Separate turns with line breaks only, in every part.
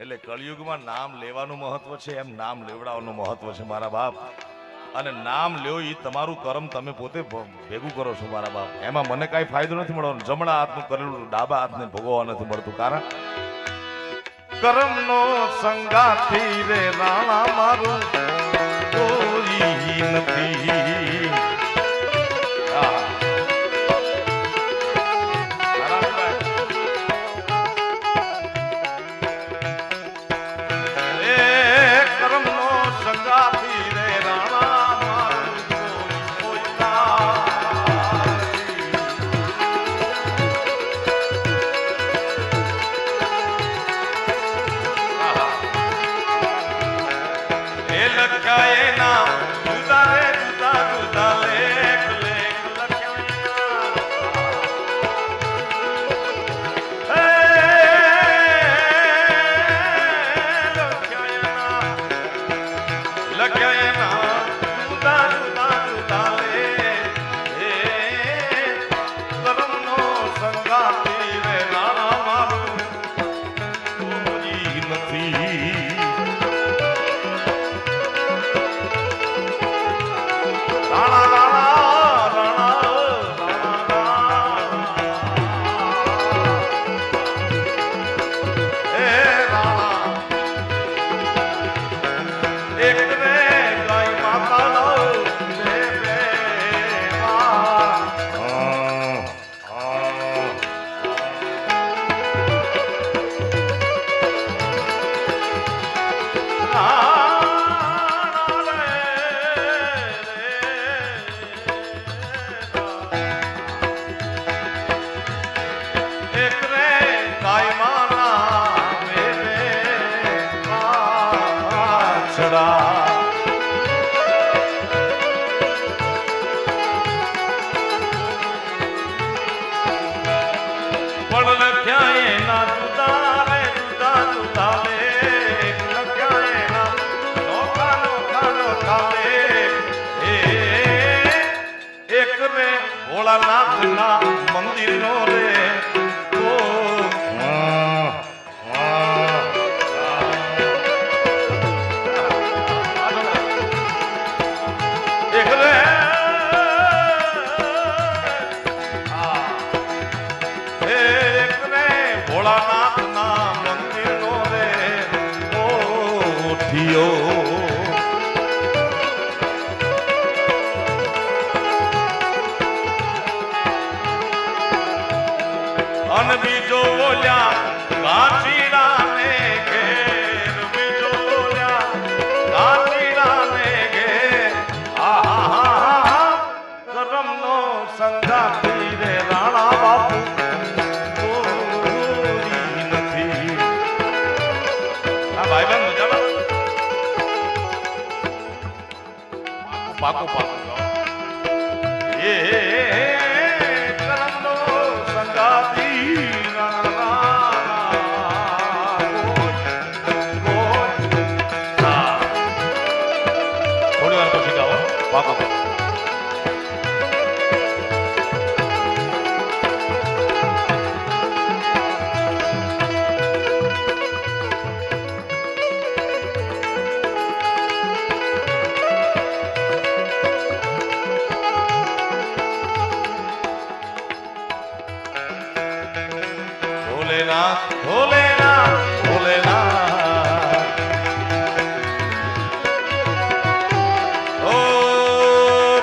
એટલે કળિયુગમાં નામ લેવાનું મહત્વ છે, એમ નામ લેવડાવવાનું મહત્વ છે મારા બાપ. અને નામ લ્યો એ તમારું કર્મ તમે પોતે ભેગું કરો છો મારા બાપ. એમાં મને કાંઈ ફાયદો નથી મળવાનો. જમણા હાથનું કરેલું, ડાબા હાથને ભોગવવા નથી મળતું. કારણ કર્મનો સંગાથી રે રાણા મારું કોઈ નથી. લખાય ના રે ભોળાનાથના મંદિરનો રે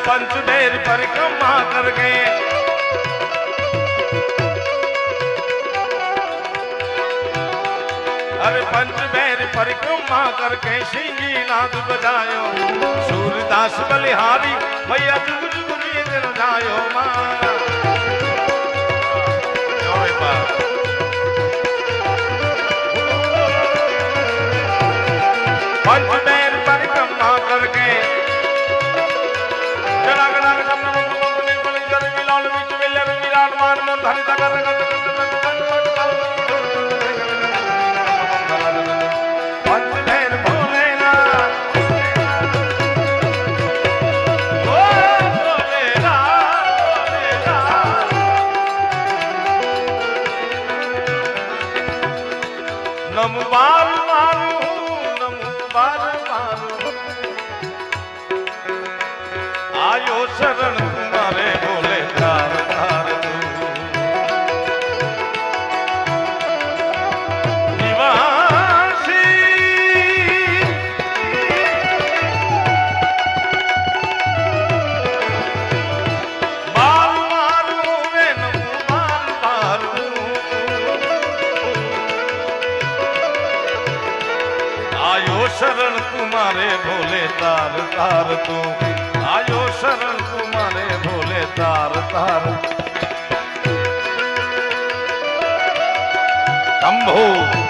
पंचदेव परिक्रमा कर गए अरे पंचबैर परिक्रमा करके सिंगी नाद बजायो सूरदास बलिहारी भैया जुग जुग दिन जायो मां जय बाबा पंचदेर परिक्रमा करके जरा गरा गम नम नम नम बलि जर मिलाल विच मिलर विराट मान मोर धरि तकर ભોલે તાર તું. આયો શરણ તુમારે ભોલે તાર તાર. શંભો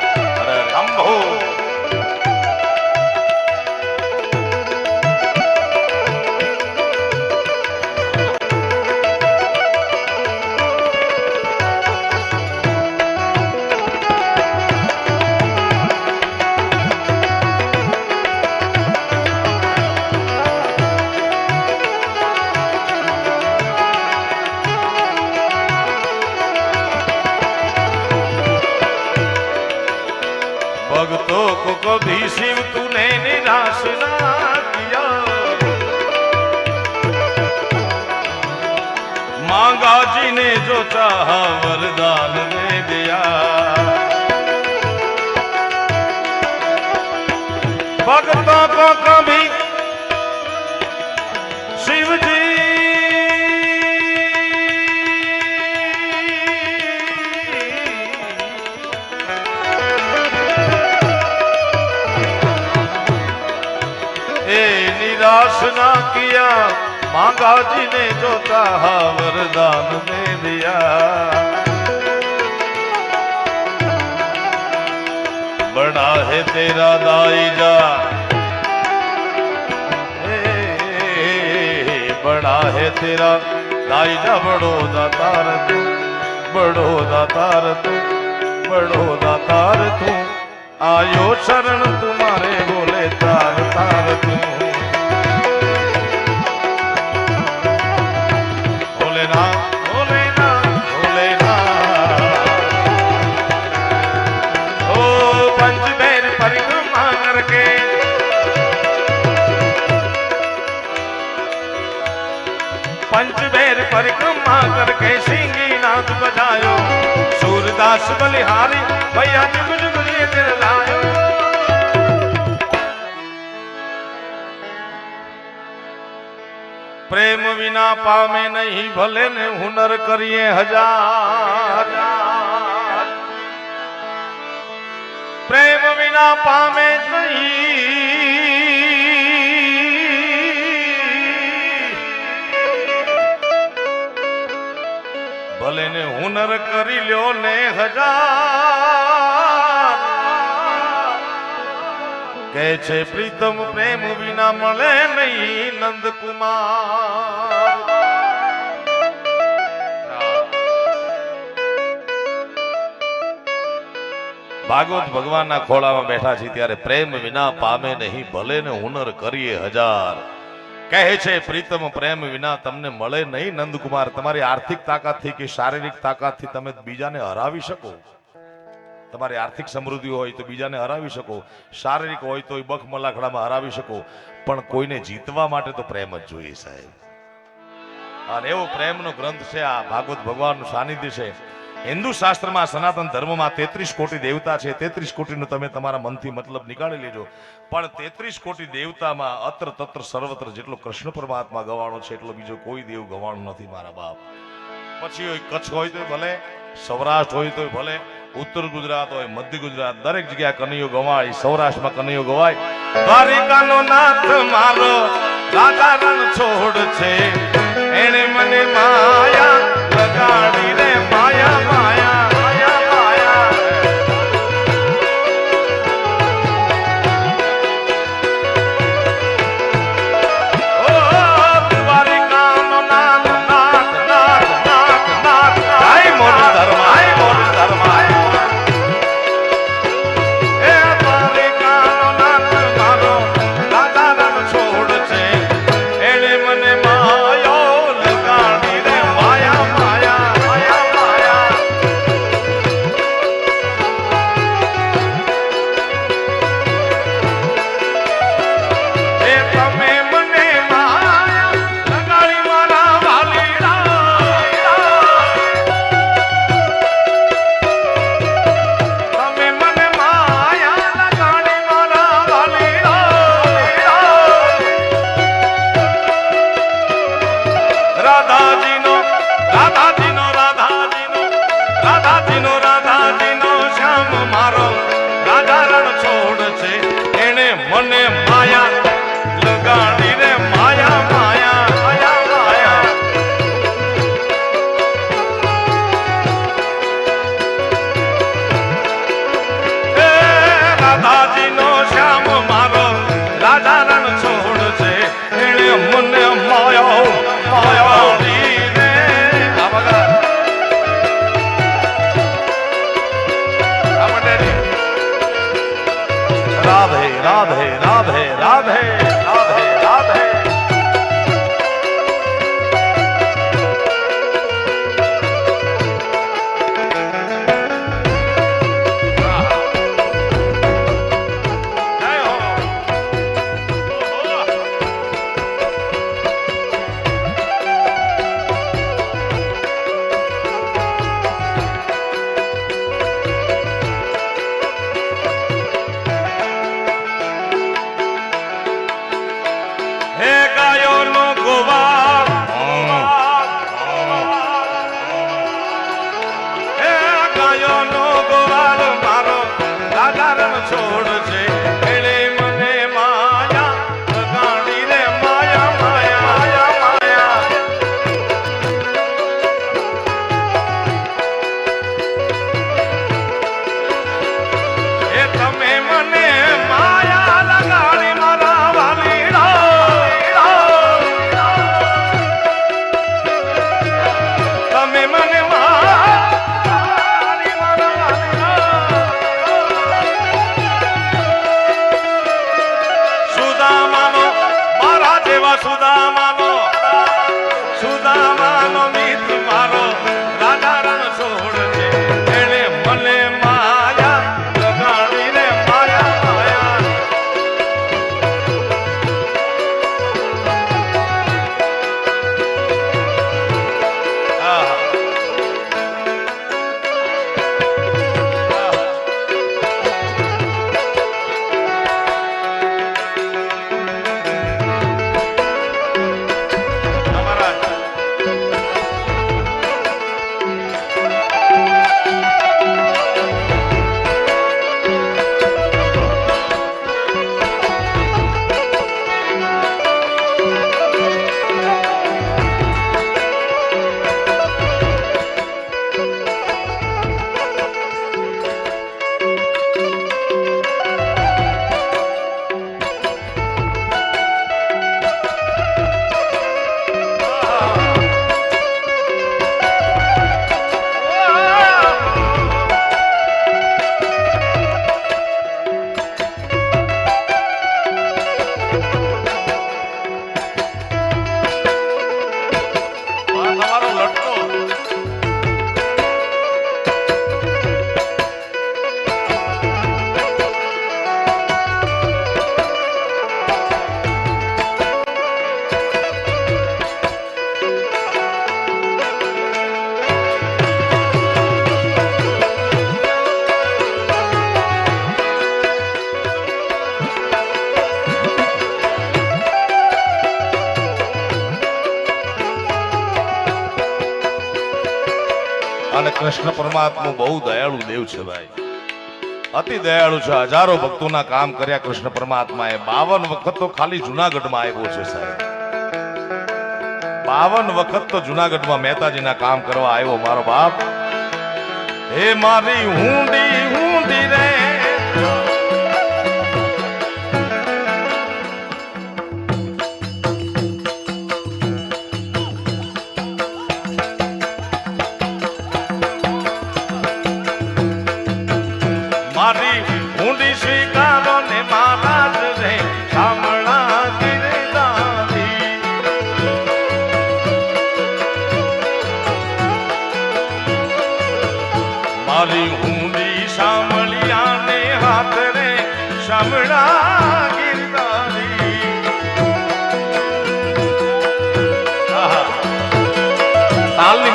ગાજીને જોતા વરદાન ને દયા. ગાંગાજી ને જોતા હા વરદાન ને દિયા બના હે તેરા દાઈજા બના હે તેરા દાઈજા બડો દાતાર તું બડો દાતાર તું બડો દાતાર તું આયો શરણ તુમારે બોલે તાર તાર તું પરિક્રમા કર કે સિંગી નાથ બધાયો સૂરદાસ બલિહારી ભૈયા જુગ જુગ જે દિલ લાયો પ્રેમ વિના પામે નહીં, ભલે ને હુનર કરીએ હજાર. પ્રેમ વિના પામે ને હુનર કરી લ્યો ને હજાર. કે છે, પ્રીતમ પ્રેમ વિના મળે નહીં નંદકુમાર. ભાગવત ભગવાનના ખોળામાં બેઠા છે ત્યારે પ્રેમ વિના પામે નહીં, ભલે ને હુનર કરીએ હજાર. કહે છે, પ્રીતમ, પ્રેમ વિના તમને મળે નહીં નંદકુમાર. તમારી આર્થિક તાકાતથી કે શારીરિક તાકાતથી તમે બીજાને હરાવી શકો. તમારી આર્થિક સમૃદ્ધિ હોય તો બીજાને હરાવી શકો. શારીરિક હોય તો બખ મલાખડામાં હરાવી શકો. પણ કોઈને જીતવા માટે તો પ્રેમ જ જોઈએ સાહેબ. અને એવો પ્રેમનો ગ્રંથ છે, આ ભાગવત ભગવાનનું સાનિધ્ય છે. હિન્દુ શાસ્ત્રમાં સનાતન ધર્મમાં તેત્રીસ કોટી દેવતા છે. તેત્રીસ કોટીનો તમે તમારા મનથી મતલબ નીકાળી લેજો. પણ તેત્રીસ કોટી દેવતામાં અત્ર તત્ર સર્વત્ર જેટલો કૃષ્ણ પરમાત્મા ગવાણો છે, એટલો બીજો કોઈ દેવ ગવાણો નથી મારા બાપ. પછી કચ્છ હોય તો ભલે, સૌરાષ્ટ્ર હોય તો ભલે, ઉત્તર ગુજરાત હોય, મધ્ય ગુજરાત, દરેક જગ્યાએ કનૈયો ગવાય, સૌરાષ્ટ્રમાં કનૈયો ગવાય. દ્વારિકાનો નાથ મારો રાજા છોડ છે. એને મને માયા લગાડી એ પરમાત્મા બહુ દયાળુ દેવ છે ભાઈ. અતિ દયાળુ છે. હજારો ભક્તોના કામ કર્યા કૃષ્ણ પરમાત્માએ. બાવન વખત તો ખાલી જુનાગઢમાં આવ્યો છે સાહેબ. બાવન વખત તો જુનાગઢમાં મહેતાજીના કામ કરવા આવ્યો મારો બાપ. હે મારી હુંડી હુંડી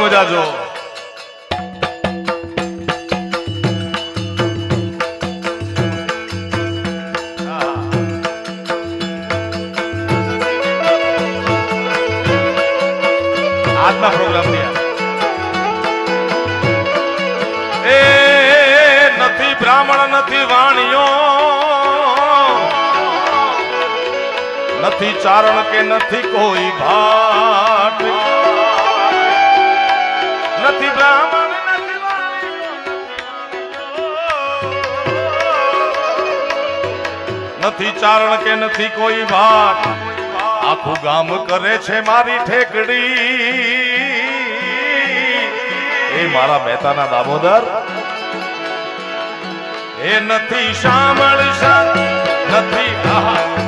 મજા આજના પ્રોગ્રામ એ નથી બ્રાહ્મણ નથી વાણિયો. નથી ચારણ કે નથી કોઈ ભાટ નથી બ્રાહ્મણ, નથી ચારણ કે નથી કોઈ વાત. આખું ગામ કરે છે મારી ઠેકડી. એ મારા મહેતાના દામોદર. એ નથી સાંભળશા નથી આહા.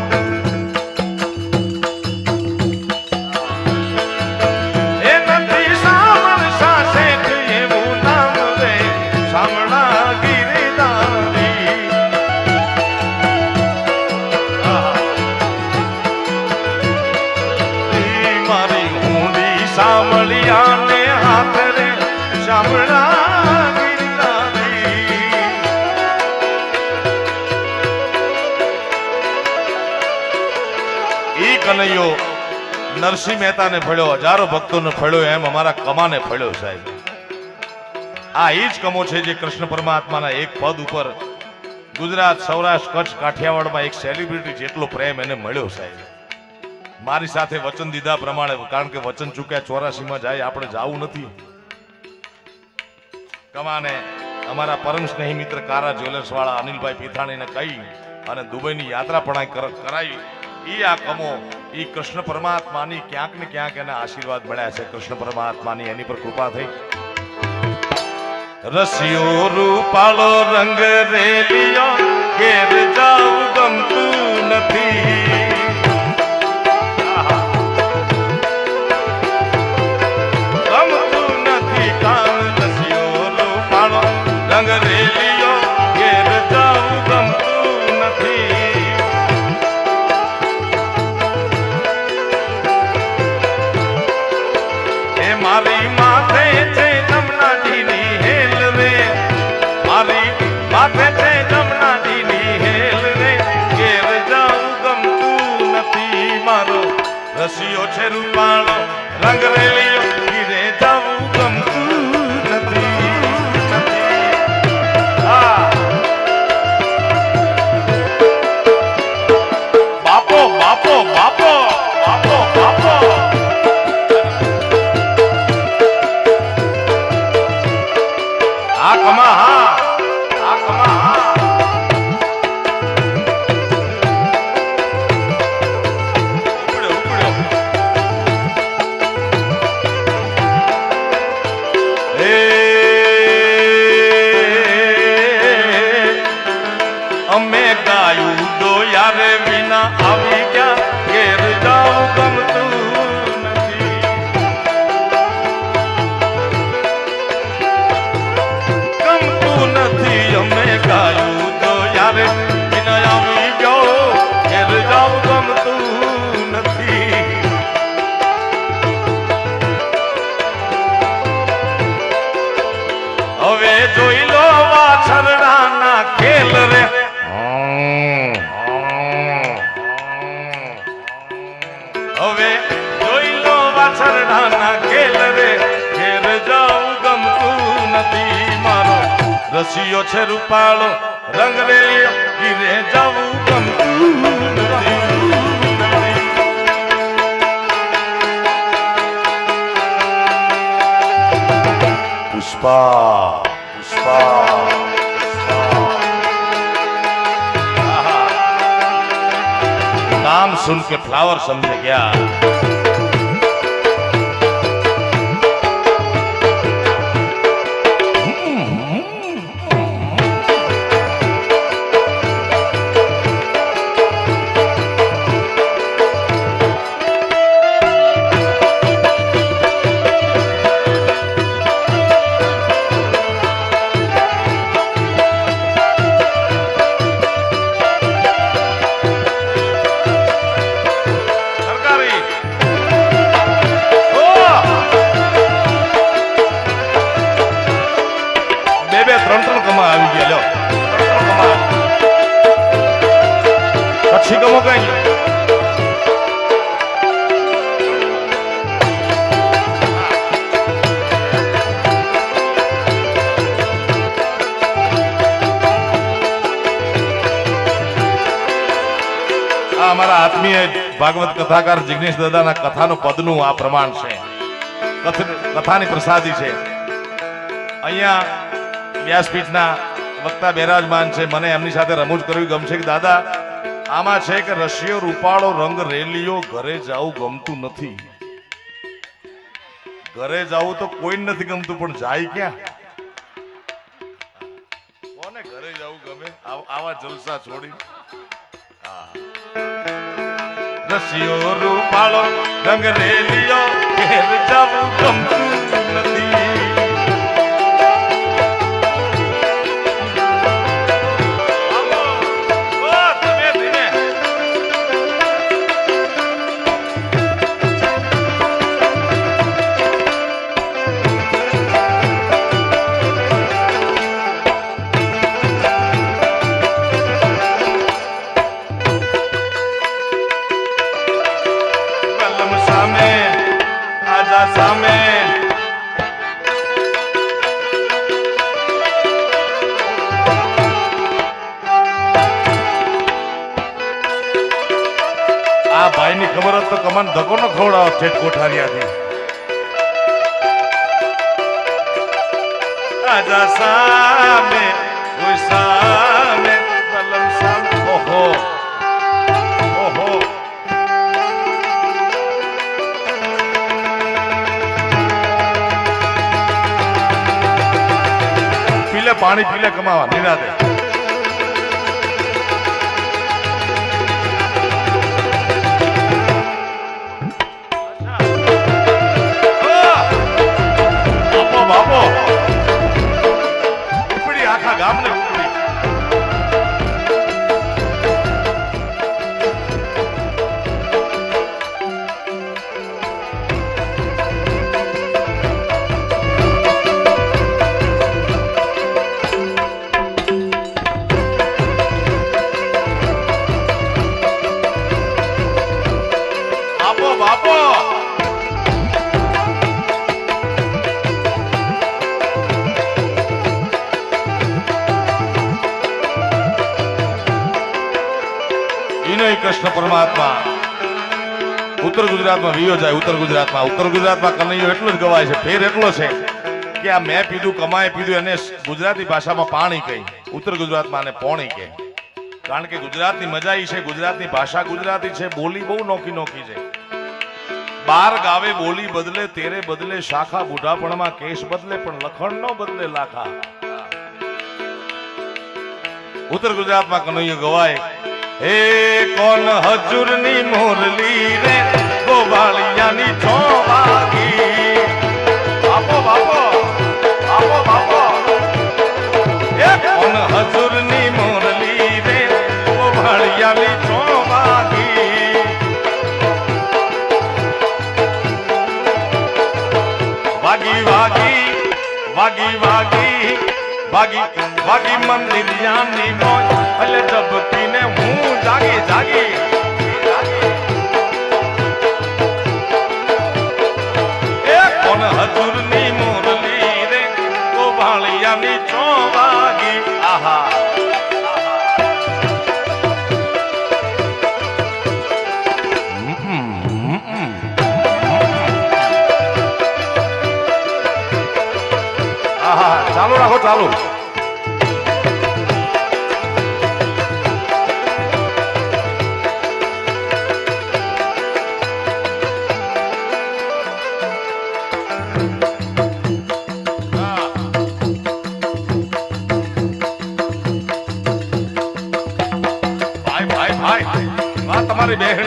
નરસિંહ મહેતાને ફળ્યો હજારો ભક્તોને ફળ્યો એમ અમારા કમાને ફળ્યો સાહેબ. આ એ જ કમો છે જે કૃષ્ણ પરમાત્માના એક પદ ઉપર ગુજરાત, સૌરાષ્ટ્ર, કચ્છ, કાઠિયાવાડમાં એક સેલિબ્રિટી જેટલો પ્રેમ એને મળ્યો સાહેબ. મારી સાથે વચન દીધા પ્રમાણે, કારણ કે વચન ચૂક્યા ચોરાસીમાં જાય, આપણે જવું નથી. કમાને અમારા પરમ સ્નેહી મિત્ર કારા જ્વેલર્સ વાળા અનિલભાઈ પીથાણીને કહી અને દુબઈની યાત્રા પણ કરાવી. ઈ આ કમો એ કૃષ્ણ પરમાત્માની ક્યાંક ને ક્યાંક એના આશીર્વાદ મળ્યા છે. કૃષ્ણ પરમાત્માની એની પર કૃપા થઈ. રસિયો રૂપાળો રંગ રેલિયો ઘેર જાઉં ગમતું વાછરડાના ખેલ રે ઘેર જાવું ગમતું નથી મારો રસિયો છે રૂપાળો રંગ રેલિયો ઘીરે જાવું ગમતું નથી પુષ્પા પુષ્પા પુષ્પા. આહા. नाम सुन के फ्लावर समझ गया કથાકાર જિગ્નેશ દાદાના કથાનું પદનું આ પ્રમાણ છે. કથાની પ્રસાદી છે. અહીંયા વ્યાસપીઠના વક્તા બિરાજમાન છે. મને એમની સાથે રમૂજ કરવી ગમશે કે દાદા, આમાં છે કે રશિયો રૂપાળો રંગ રેલીઓ ઘરે જાવું ગમતું નથી. ઘરે જવું તો કોઈ નથી ગમતું, પણ જાય ક્યાં? કોને ઘરે જવું ગમે? આવા જલસા છોડી. રસિયો રૂપાળો રંગ રેલિયો ઘેર જવું ગમતું. જાય ઉત્તર ગુજરાતમાં. ઉત્તર ગુજરાતમાં કનૈયો એટલો જ ગવાય છે, ફેર એટલો છે કે આ મેં પીધું કમાય પીધું, એને ગુજરાતી ભાષામાં પાણી કહી. ઉત્તર ગુજરાતમાં આને પોણી કહે. કારણ કે ગુજરાતની મજા એ છે, ગુજરાતની ભાષા ગુજરાતી છે, બોલી બહુ નોખી નોખી છે. બાર ગાવે બોલી બદલે, તેરે બદલે, શાખા બુઢાપણમાં કેશ બદલે, પણ લખણ નો બદલે લાખા. ઉત્તર ગુજરાતમાં કનૈયો ગવાય, હે કોણ હજુરની મોરલી રે? ગોવાળિયાની છો વાગી. બાપો બાપો બાપો બાપો. એક કોણ હજુરની મોરલી રે? છો વાગી. વાગી વાગી વાગી વાગી. વાગી વાગી મંદિર યાની મોજ. એટલે ધબકીને હું જાગી જાગી. એ કોણ હજુરની મુરલી રે ગોવાળિયાની છો વાગી આહા આહા ચાલુ રાખો ચાલુ it, man.